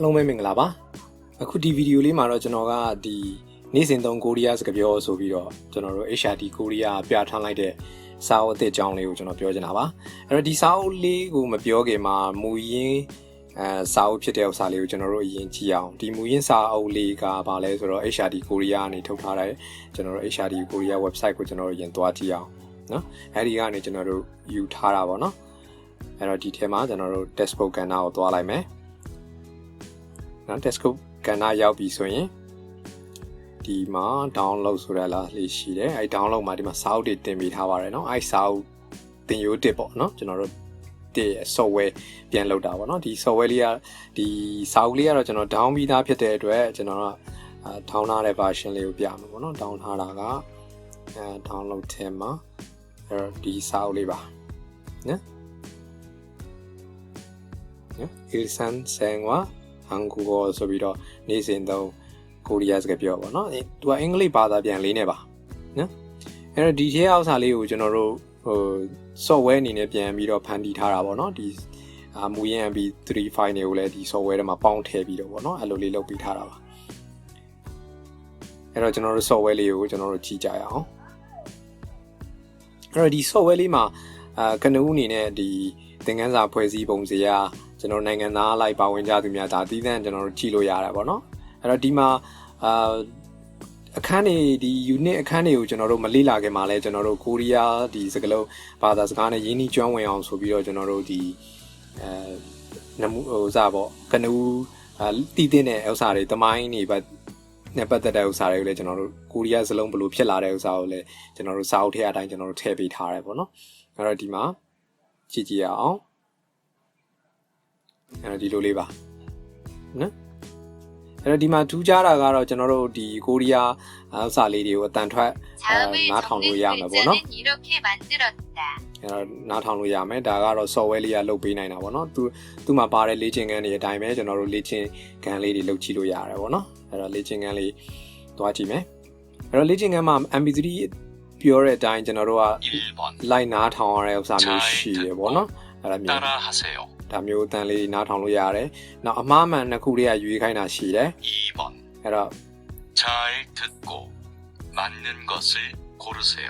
အားလုံးပဲမင်္ဂလာပါအခုဒီဗီဒီယိုလေးမှာတော့ကျွန်တော်ကဒီနေ့စဉ်သုံးကိုရီးယားစကားပြောဆိုပြီးတော့ကျွန်တော်တို့ HRT ကိုရီးယားပြထားလိုက်တဲ့စာအုပ်အသစ်အကြောင်းလေးကိုကျွန်တော်ပြောချင်တာပါအဲ့တော့ဒီစာအုပ်လေးကိုမပြောခင်မှာမူရင်းအဲစာအုပ်ဖြစ်တဲ့ဥစ္စာလေးကိုကျွန်တော်တို့အရင်ကြည့်အောင်ဒီမူရင်းစာအုပ်လေးကဘာလဲဆိုတော့ HRT ကိုရီးယားကနေထုတ်ထားတဲ့ကျွန်တော်တို့ HRT ကိုရီးယား website ကိုကျွန်တော်တို့အရင်သွားကြည့်အောင်နော်အဲ့ဒီကနေကျွန်တော်တို့ယူထားတာပေါ့နော်အဲ့တော့ဒီထဲမှာကျွန်တော်တို့ textbook ကဏ္ဍကိုသွားလိုက်မယ် နော် desktop ကဏ္ဍရောက်ပြီဆိုရင်ဒီမှာ download ဆိုရလားလေးရှိတယ်အဲ download မှာဒီမှာစာအုပ်တွေတင်ပေးထားပါတယ်နော်အဲစာအုပ်တင်ရိုးတစ်ပေါ့နော်ကျွန်တော်တို့ဒီ software ပြန်လုပ်တာပေါ့နော်ဒီ software လေးကဒီစာအုပ်လေးကတော့ကျွန်တော် down ပြီးသားဖြစ်တဲ့အတွက်ကျွန်တော်ကဒေါင်းထားတဲ့ version လေးကိုပြမှာပေါ့နော်ဒေါင်းထားတာကအဲ download ထဲမှာအဲဒီစာအုပ်လေးပါနော်နော် ilsan sangwa ဟန်ကူကိုဆိုပြီးတော့နေ့စဉ်သုံးကိုရီးယားစကားပြောပါတော့အဲသူကအင်္ဂလိပ်ဘာသာပြန်လေးနဲ့ပါနော်အဲ့တော့ဒီထဲအောက်စာလေးကိုကျွန်တော်တို့ဟို software အနေနဲ့ပြန်ပြီးတော့ဖန်တီးထားတာပေါ့နော်ဒီအာမူရင်း MP3 file တွေကိုလည်းဒီ software ထဲမှာပေါင်းထည့်ပြီးတော့ပေါ့နော်အဲ့လိုလေးလုပ်ပြီးထားတာပါအဲ့တော့ကျွန်တော်တို့ software လေးကိုကျွန်တော်တို့ကြည့်ကြရအောင်အဲ့တော့ဒီ software လေးမှာအာကနဦးအနေနဲ့ဒီသင်ခန်းစာဖွဲ့စည်းပုံစရာ ကျွန်တော်နိုင်ငံသားလိုက်ပါဝင်ကြသူများဒါတည်တံ့ကျွန်တော်တို့ကြည့်လို့ရတာပေါ့နော်အဲ့တော့ဒီမှာအာအခန်းတွေဒီ unit အခန်းတွေကိုကျွန်တော်တို့မလေ့လာခင်မှာလဲကျွန်တော်တို့ကိုရီးယားဒီစကလုံးဘာသာစကားနဲ့ရင်းနှီးကျွမ်းဝင်အောင်ဆိုပြီးတော့ကျွန်တော်တို့ဒီအဲနမှုဟိုစားပေါ့ကနဦးအာတည်တဲ့ဥစ္စာတွေတမိုင်းတွေပတ်နဲ့ပတ်သက်တဲ့ဥစ္စာတွေကိုလည်းကျွန်တော်တို့ကိုရီးယားစလုံးဘယ်လိုဖြစ်လာတဲ့ဥစ္စာကိုလည်းကျွန်တော်တို့စာအုပ်ထဲအတိုင်းကျွန်တော်တို့ထည့်ပေးထားတယ်ပေါ့နော်အဲ့တော့ဒီမှာကြည့်ကြည့်ရအောင် အဲ့တော့ဒီလိုလေးပါနော်အဲ့တော့ဒီမှာထူးခြားတာကတော့ကျွန်တော်တို့ဒီကိုရီးယားဥစ္စာလေးတွေကိုအတန်ထွက်နားထောင်လို့ရမှာပေါ့နော်အဲ့တော့နားထောင်လို့ရမယ်ဒါကတော့ software လေးကလုတ်ပေးနိုင်တာပေါ့နော်သူသူမှာပါတဲ့လေ့ကျင့်ခန်းတွေအတိုင်းပဲကျွန်တော်တို့လေ့ကျင့်ခန်းလေးတွေလုတ်ကြည့်လို့ရတယ်ပေါ့နော်အဲ့တော့လေ့ကျင့်ခန်းလေးတွားကြည့်မယ်အဲ့တော့လေ့ကျင့်ခန်းမှာ MP3 ပြောတဲ့အတိုင်းကျွန်တော်တို့ကလိုက်နားထောင်ရတဲ့ဥစ္စာမျိုးရှိရပေါ့နော်အဲ့ဒါမျိုး ဒါမျိုးအတန်လေးနားထောင်လို့ရတယ်နောက်အမှားမှန်နှစ်ခုလေးကရွေးခိုင်းတာရှိတယ် 2번 အဲ့တော့ 잘 듣고 맞는 것을 고르세요.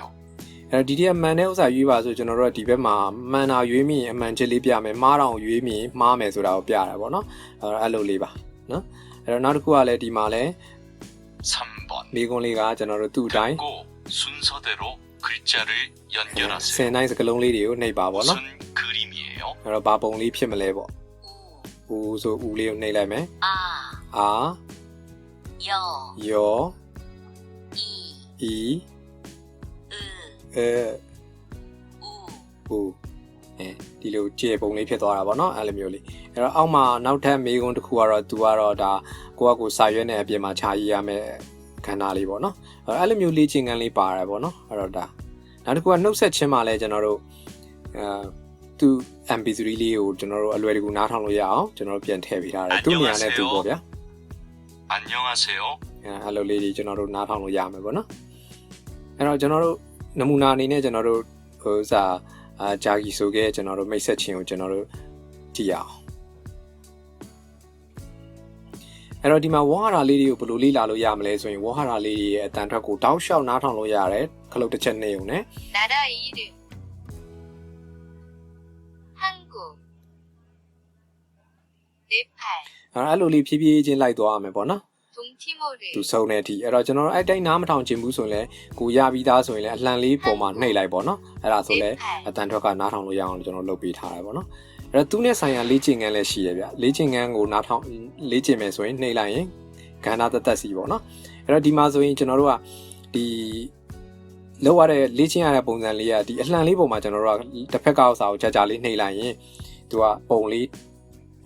အဲ့တော့ဒီတည်းကမှန်တဲ့ဥစ္စာရွေးပါဆိုကျွန်တော်တို့ကဒီဘက်မှာမှန်တာရွေးမိရင်အမှန်ချက်လေးပြမယ်မှားတာကိုရွေးမိရင်မှားမယ်ဆိုတာကိုပြတာပေါ့နော်အဲ့တော့အဲ့လိုလေးပါနော်အဲ့တော့နောက်တစ်ခုကလည်းဒီမှာလည်း 3번 မိကွန်းလေးကကျွန်တော်တို့သူ့အတိုင်း 듣고 순서대로 글자를 ဆ 연결하세요. င်တိုင်းစကလုံးလေးတွေကိုနှိပ်ပါပေါ့နော် 무슨 그림이에요? 요 ရောအဲ့တော့ဘာပုံလေးဖြစ်မလဲပေါ့။ဦးဆိုဦးလေးကိုနှိပ်လိုက်မယ်။အာအာယောယောဤဤအအဲဦးဦးအဲဒီလိုကြည့်ပုံလေးဖြစ်သွားတာပေါ့နော်အဲ့လိုမျိုးလေးအဲ့တော့အောက်မှာနောက်ထပ်မေးခွန်းတစ်ခုကတော့ तू ကတော့ဒါကိုကကိုစာရွက်နဲ့အပြင်မှာခြာရေးရမယ်ခန္ဓာလေးပေါ့နော်အဲ့အဲ့လိုမျိုးလေ့ကျင့်ခန်းလေးပါတယ်ပေါ့နော်အဲ့တော့ဒါနောက်တစ်ခုကနှုတ်ဆက်ခြင်းမှာလည်းကျွန်တော်တို့အဲ သူ MP3 လေးကိုကျွန်တော်တို့အလွယ်တကူနားထောင်လို့ရအောင်ကျွန်တော်တို့ပြန်ထည့်ပေးထားတယ်သူနေရာနဲ့သူပေါ့ဗျာအန်ညောငါဆေယောအဲ့လိုလေးကြီးကျွန်တော်တို့နားထောင်လို့ရမယ်ပေါ့နော်အဲ့တော့ကျွန်တော်တို့နမူနာအနေနဲ့ကျွန်တော်တို့ဟိုစာအာဂျာဂီဆိုခဲ့ကျွန်တော်တို့မိတ်ဆက်ခြင်းကိုကျွန်တော်တို့ကြည့်ရအောင်အဲ့တော့ဒီမှာဝါဟာရလေးတွေကိုဘယ်လိုလေ့လာလို့ရမလဲဆိုရင်ဝါဟာရလေးတွေရဲ့အတန်ထွက်ကိုတောက်လျှောက်နားထောင်လို့ရတယ်ခလုတ်တစ်ချက်နဲ့ုံနဲ့နာဒာဤတွေ အဲ့လိုလေးဖြည်းဖြည်းချင်းလိုက်သွားရမယ်ပေါ့နော်သူဆုံးတဲ့အထိအဲ့တော့ကျွန်တော်တို့အဲ့တိုင်းနားမထောင်ချင်ဘူးဆိုရင်လည်းကိုရပြီးသားဆိုရင်လည်းအလှန်လေးပုံမှန်နှိပ်လိုက်ပေါ့နော်အဲ့ဒါဆိုလည်းအတန်ထွက်ကနားထောင်လို့ရအောင်ကျွန်တော်လုပ်ပေးထားတယ်ပေါ့နော်အဲ့တော့သူနဲ့ဆိုင်ရာလေ့ကျင့်ခန်းလည်းရှိရဗျလေ့ကျင့်ခန်းကိုနားထောင်လေ့ကျင့်မယ်ဆိုရင်နှိပ်လိုက်ရင်ကဏ္ဍတသက်စီပေါ့နော်အဲ့တော့ဒီမှာဆိုရင်ကျွန်တော်တို့ကဒီလောက်ရတဲ့လေ့ကျင့်ရတဲ့ပုံစံလေးကဒီအလှန်လေးပုံမှာကျွန်တော်တို့ကတစ်ဖက်ကဥစားကိုကြာကြာလေးနှိပ်လိုက်ရင်သူကပုံလေး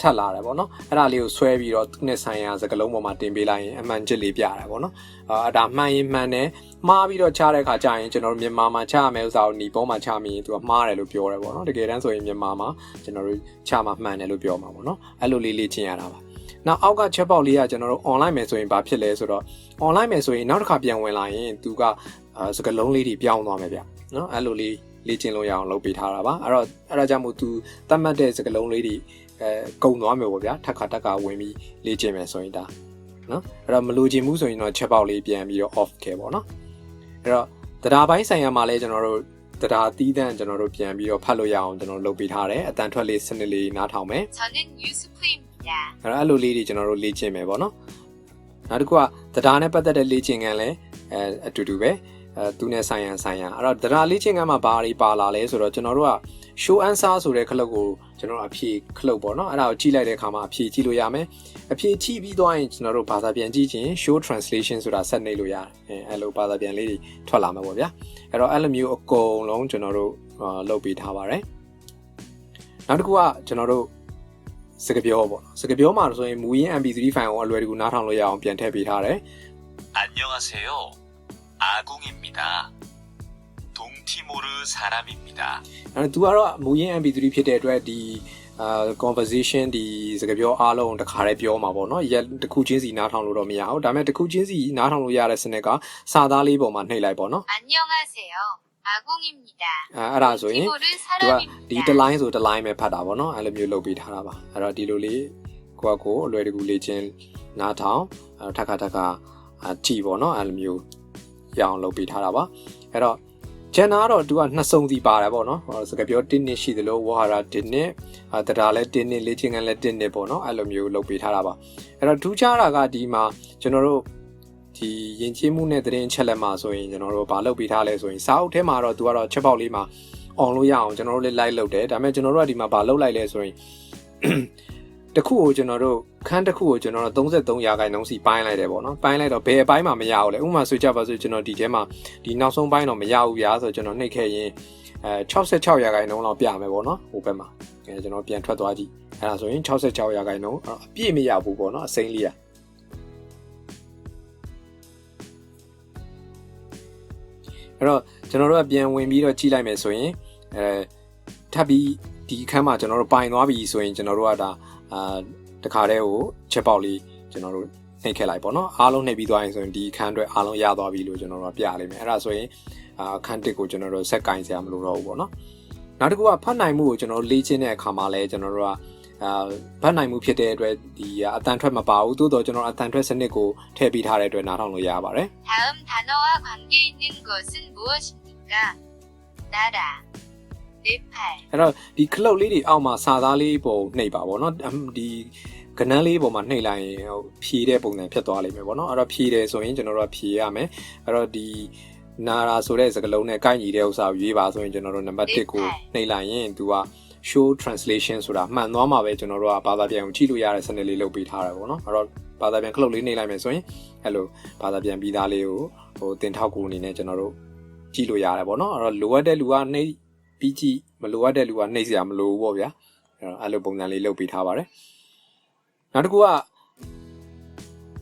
ထပ်လာတယ်ပေါ့နော်အဲ့ဒါလေးကိုဆွဲပြီးတော့သူနဲ့ဆိုင်ရာစကလုံးပေါ်မှာတင်ပေးလိုက်ရင်အမှန်ချစ်လေးပြရတယ်ပေါ့နော်အာဒါမှန်ရင်မှန်တယ်မှားပြီးတော့ချတဲ့ခါကျရင်ကျွန်တော်တို့မြန်မာမှာချရမယ်ဥစားကိုညီပေါ်မှာချမိရင်သူကမှားတယ်လို့ပြောတယ်ပေါ့နော်တကယ်တမ်းဆိုရင်မြန်မာမှာကျွန်တော်တို့ချမှာမှန်တယ်လို့ပြောမှာပေါ့နော်အဲ့လိုလေးလေ့ကျင့်ရတာပါနောက်အောက်ကချက်ပေါက်လေးကကျွန်တော်တို့ online မယ်ဆိုရင်ဘာဖြစ်လဲဆိုတော့ online မယ်ဆိုရင်နောက်တစ်ခါပြန်ဝင်လာရင်သူကအာစကလုံးလေးတွေပြောင်းသွားမယ်ဗျနော်အဲ့လိုလေးလေ့ကျင့်လို့ရအောင်လုပ်ပေးထားတာပါအဲ့တော့အဲ့ဒါကြောင့်မို့သူသတ်မှတ်တဲ့စကလုံးလေးတွေ အဲကုံသွားမယ်ပေါ့ဗျာထက်ခါတက်ခါဝင်ပြီးလေ့ကျင့်မယ်ဆိုရင်ဒါနော်အဲ့တော့မလိုချင်ဘူးဆိုရင်တော့ချက်ပေါက်လေးပြန်ပြီးတော့ off ခဲ့ပေါ့နော်အဲ့တော့တရားပိုင်းဆိုင်ရာမှာလည်းကျွန်တော်တို့တရားတီးတန့်ကျွန်တော်တို့ပြန်ပြီးတော့ဖတ်လို့ရအောင်ကျွန်တော်လုပ်ပေးထားတယ်အတန်ထွက်လေးစနစ်လေးနားထောင်မယ် 저는 유스프입니다. အဲ့တော့အဲ့လိုလေးတွေကျွန်တော်တို့လေ့ကျင့်မယ်ပေါ့နော်နောက်တစ်ခုကတရားနဲ့ပတ်သက်တဲ့လေ့ကျင့်ခန်းလည်းအဲအတူတူပဲ အဲသူနဲ့ဆိုင်ရန်ဆိုင်ရန်အဲ့တော့ဒရာလေးချင်းကမှဘာတွေပါလာလဲဆိုတော့ကျွန်တော်တို့က show answer ဆိုတဲ့ခလုတ်ကိုကျွန်တော်အဖြေခလုတ်ပေါ့နော်အဲ့ဒါကိုကြည့်လိုက်တဲ့အခါမှာအဖြေကြည့်လို့ရမယ်အဖြေကြည့်ပြီးသွားရင်ကျွန်တော်တို့ဘာသာပြန်ကြည့်ချင်း show translation ဆိုတာဆက်နေလို့ရတယ်အဲ့လိုဘာသာပြန်လေးတွေထွက်လာမှာပေါ့ဗျာအဲ့တော့အဲ့လိုမျိုးအကုန်လုံးကျွန်တော်တို့လုပ်ပေးထားပါတယ်နောက်တစ်ခုကကျွန်တော်တို့စကပြောပေါ့စကပြောမှာဆိုရင်မူရင်း MP3 ဖိုင်ကိုအလွယ်တကူနားထောင်လို့ရအောင်ပြန်ထည့်ပေးထားတယ်အန်ညောငါဆေယော 아궁입니다. 동티모르 사람입니다. အဲတော့ तू ကတော့မူရင်း MP3 ဖြစ်တဲ့အတွက်ဒီအာ conversation ဒီစကားပြောအားလုံးတစ်ခါတည်းပြောမှာပေါ့နော်ရက်တစ်ခုချင်းစီနားထောင်လို့တော့မရဘူးဒါပေမဲ့တစ်ခုချင်းစီနားထောင်လို့ရတဲ့စနစ်ကစာသားလေးပေါ်မှာနှိပ်လိုက်ပေါ့နော် 안녕하세요. 아궁입니다. အဲအဲ့ဒါဆိုရင် 티모르 သူကဒီတစ် 사람입니다. line ဆိုတစ် line ပဲဖတ်တာပေါ့နော်အဲ့လိုမျိုးလုပ်ပေးထားတာပါအဲ့တော့ဒီလိုလေးကိုယ့်အကိုအလွယ်တကူလေ့ကျင့်နားထောင်အဲ့တော့ထပ်ခါထပ်ခါအာကြည့်ပေါ့နော်အဲ့လိုမျိုး ရအောင်လုပ်ပေးထားတာပါအဲ့တော့ဂျန်နာကတော့သူကနှစ်စုံစီပါတယ်ပေါ့နော်ဟောစကားပြောတင်းနှစ်ရှိသလိုဝဟာရတင်းနှစ်အာတရားလည်းတင်းနှစ်လေ့ကျင့်ခန်းလည်းတင်းနှစ်ပေါ့နော်အဲ့လိုမျိုးလုပ်ပေးထားတာပါအဲ့တော့ထူးခြားတာကဒီမှာကျွန်တော်တို့ဒီယဉ်ကျေးမှုနဲ့သတင်းချက်လက်မှာဆိုရင်ကျွန်တော်တို့ဘာလုပ်ပေးထားလဲဆိုရင်စာအုပ်ထဲမှာတော့သူကတော့ချက်ပေါက်လေးမှာအောင်လို့ရအောင်ကျွန်တော်တို့လည်း live လုပ်တယ်ဒါပေမဲ့ကျွန်တော်တို့ကဒီမှာဗာလုပ်လိုက်လဲဆိုရင် တစ်ခုကိုကျွန်တော်တို့ခန်းတစ်ခုကိုကျွန်တော်တို့33ရာခိုင်နှုန်းစီပိုင်းလိုက်တယ်ပေါ့နော်ပိုင်းလိုက်တော့ဘယ်အပိုင်းမှမရဘူးလေဥပမာဆိုကြပါစို့ကျွန်တော်ဒီထဲမှာဒီနောက်ဆုံးပိုင်းတော့မရဘူးဗျာဆိုကျွန်တော်နှိပ်ခဲ့ရင်အဲ66ရာခိုင်နှုန်းလောက်ပြမယ်ပေါ့နော်ဟိုဘက်မှာအဲကျွန်တော်ပြန်ထွက်သွားကြည့်အဲဒါဆိုရင်66ရာခိုင်နှုန်းအဲ့တော့အပြည့်မရဘူးပေါ့နော်အစိမ့်လေးอ่ะအဲ့တော့ကျွန်တော်တို့ကပြန်ဝင်ပြီးတော့ကြည့်လိုက်မယ်ဆိုရင်အဲထပ်ပြီးဒီအခန်းမှာကျွန်တော်တို့ပိုင်သွားပြီဆိုရင်ကျွန်တော်တို့ကဒါ အာတခါတည်းကိုချက်ပေါက်လေးကျွန်တော်တို့နှိပ်ခဲ့လိုက်ပေါ့နော်အားလုံးနှိပ်ပြီးသွားရင်ဆိုရင်ဒီအခန်းအတွက်အားလုံးရသွားပြီလို့ကျွန်တော်တို့ကပြလိုက်မယ်အဲ့ဒါဆိုရင်အာအခန်းတစ်ကိုကျွန်တော်တို့ဆက်ကင်စရာမလိုတော့ဘူးပေါ့နော်နောက်တစ်ခုကဖတ်နိုင်မှုကိုကျွန်တော်တို့လေ့ကျင့်တဲ့အခါမှာလည်းကျွန်တော်တို့ကအာဖတ်နိုင်မှုဖြစ်တဲ့အတွက်ဒီအတန်ထွက်မပါဘူးသို့တော့ကျွန်တော်အတန်ထွက်စနစ်ကိုထည့်ပေးထားတဲ့အတွက်နားထောင်လို့ရပါတယ် 다음 단어와 관계 있는 것은 무엇입니까? 나라. 네 팔. အဲ့တော့ဒီခလုတ်လေးတွေအောက်မှာစာသားလေးပုံနှိပ်ပါဗောနော်အမ်ဒီကနန်းလေးပုံမှာနှိပ်လိုက်ရင်ဟိုဖြည့်တဲ့ပုံစံဖြစ်သွားလိမ့်မယ်ဗောနော်အဲ့တော့ဖြည့်တယ်ဆိုရင်ကျွန်တော်တို့ကဖြည့်ရမယ်အဲ့တော့ဒီနာရာဆိုတဲ့စကားလုံးနဲ့ကိုက်ညီတဲ့ဥစ္စာကိုရွေးပါဆိုရင်ကျွန်တော်တို့နံပါတ်1ကိုနှိပ်လိုက်ရင်သူက show translation ဆိုတာမှန်သွားမှာပဲကျွန်တော်တို့ကဘာသာပြန်ကိုကြည့်လို့ရတဲ့စနစ်လေးလုပ်ပေးထားတာဗောနော်အဲ့တော့ဘာသာပြန်ခလုတ်လေးနှိပ်လိုက်မယ်ဆိုရင်အဲ့လိုဘာသာပြန်ပြီးသားလေးကိုဟိုတင်ထောက်ကူအနေနဲ့ကျွန်တော်တို့ကြည့်လို့ရတယ်ဗောနော်အဲ့တော့လိုအပ်တဲ့လူကနှိပ် ပြီးကြည့်မလိုအပ်တဲ့လူကနှိပ်စရာမလိုဘူးပေါ့ဗျာအဲ့တော့အဲ့လိုပုံစံလေးလုပ်ပေးထားပါတယ်နောက်တစ်ခုက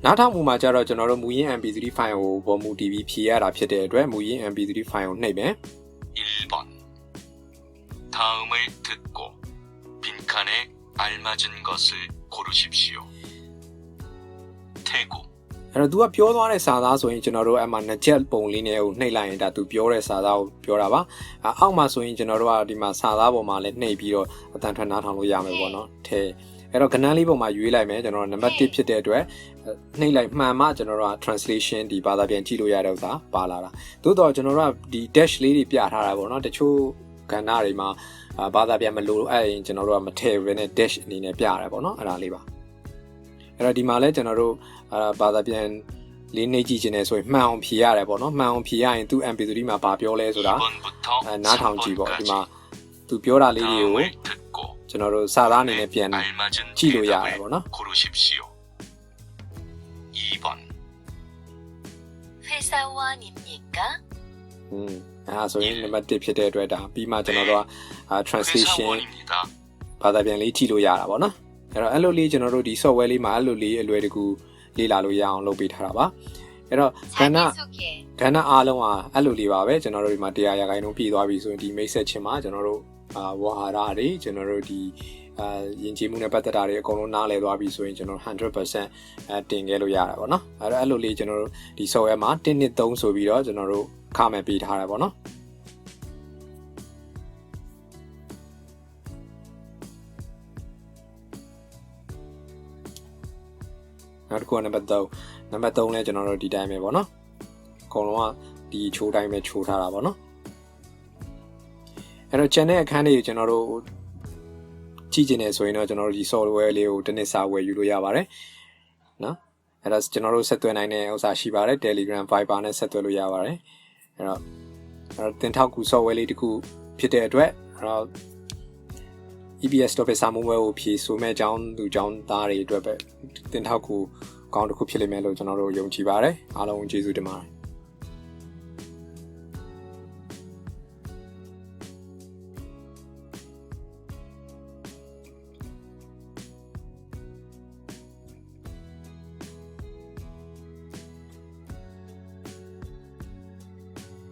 နားထောင်မှုမှာကျတော့ကျွန်တော်တို့မူရင်း MP3 file ကိုပေါ်မူ TV ဖြည့်ရတာဖြစ်တဲ့အတွက်မူရင်း MP3 file ကိုနှိပ်မယ် 1번. 다음을 듣고 빈칸에 알맞은 것을 고르십시오. 태국 အဲ့တော့ तू ကပြောသွားတဲ့စာသားဆိုရင်ကျွန်တော်တို့အမှနှစ်ချက်ပုံလေးနဲ့ကိုနှိပ်လိုက်ရင်ဒါ तू ပြောတဲ့စာသားကိုပြောတာပါအအောက်မှာဆိုရင်ကျွန်တော်တို့ကဒီမှာစာသားပေါ်မှာလည်းနှိပ်ပြီးတော့အတန်ထွက်နားထောင်လို့ရမယ်ပေါ့နော်ထဲအဲ့တော့ကဏ္ဍလေးပုံမှာရွေးလိုက်မယ်ကျွန်တော်တို့နံပါတ်1ဖြစ်တဲ့အတွက်နှိပ်လိုက်မှန်မှကျွန်တော်တို့က translation ဒီဘာသာပြန်ကြည့်လို့ရတဲ့ဥစ္စာပါလာတာသို့တော့ကျွန်တော်တို့ကဒီ dash လေးတွေပြထားတာပေါ့နော်တချို့ကဏ္ဍတွေမှာအာဘာသာပြန်မလို့အဲ့ရင်ကျွန်တော်တို့ကမထည့်ဘဲနဲ့ dash အနေနဲ့ပြရတယ်ပေါ့နော်အဲ့ဒါလေးပါအဲ့တော့ဒီမှာလဲကျွန်တော်တို့ အာဘာသာပြန်လေးနှိပ်ကြည့်ခြင်းနဲ့ဆိုရင်မှန်အောင်ဖြေရတယ်ပေါ့နော်မှန်အောင်ဖြေရရင်သူ MP3 မှာဘာပြောလဲဆိုတာ 2번부터 အဲနားထောင်ကြည့်ပေါ့ဒီမှာ 3번까지 သူပြောတာလေးတွေကို 다음을 듣고 ကျွန်တော်တို့စာသားအနေနဲ့ပြန် 알맞은 ကြည့်လို့ရတယ် 대답을 ပေါ့နော် 고르십시오. 2번. 회사원입니까? อืมအဲဒါဆိုရင်နံပါတ်1ဖြစ်တဲ့အတွက်ဒါပြီးမှကျွန်တော်တို့ကအာ translation 회사원입니다. ဘာသာပြန်လေးကြည့်လို့ရတာပေါ့နော်အဲ့တော့အဲ့လိုလေးကျွန်တော်တို့ဒီ software လေးမှာအဲ့လိုလေးအလွယ်တကူ လေ့လာလို့ရအောင်လုပ်ပေးထားတာပါအဲ့တော့ကဏ္ဍကဏ္ဍအားလုံးဟာအဲ့လိုလေးပါပဲကျွန်တော်တို့ဒီမှာတရားရာခိုင်နှုန်းပြည့်သွားပြီဆိုရင်ဒီမိတ်ဆက်ချင်းမှာကျွန်တော်တို့အာဝါဟာရတွေကျွန်တော်တို့ဒီအာယဉ်ကျေးမှုနဲ့ပတ်သက်တာတွေအကုန်လုံးနားလည်သွားပြီဆိုရင်ကျွန်တော်100%အတင်ခဲ့လို့ရတာပေါ့နော်အဲ့တော့အဲ့လိုလေးကျွန်တော်တို့ဒီ software မှာ1 2 3ဆိုပြီးတော့ကျွန်တော်တို့ခါမယ်ပေးထားတာပေါ့နော် နောက်တစ်ခုကနံပါတ်3နံပါတ်3လဲကျွန်တော်တို့ဒီတိုင်းပဲပေါ့နော်အကုန်လုံးကဒီချိုးတိုင်းပဲချိုးထားတာပေါ့နော်အဲ့တော့ channel အခန်းလေးကိုကျွန်တော်တို့ကြည့်ကျင်နေဆိုရင်တော့ကျွန်တော်တို့ဒီ software လေးကိုတစ်နှစ်စာဝယ်ယူလို့ရပါတယ်နော်အဲ့တော့ကျွန်တော်တို့ဆက်သွယ်နိုင်တဲ့ဥစ္စာရှိပါတယ် Telegram Viber နဲ့ဆက်သွယ်လို့ရပါတယ်အဲ့တော့အဲ့တော့တင်ထောက်ကူ software လေးတစ်ခုဖြစ်တဲ့အတွက်အဲ့တော့ EBS topic စာမုံပွဲကိုဖြည့်ဆိုမဲ့အကြောင်းသူအကြောင်းသားတွေအတွက်ပဲတင်ထောက်ကူကောင်းတစ်ခုဖြစ်လိမ့်မယ်လို့ကျွန်တော်တို့ယုံကြည်ပါတယ်အားလုံးကျေးဇူးတင်ပါတယ်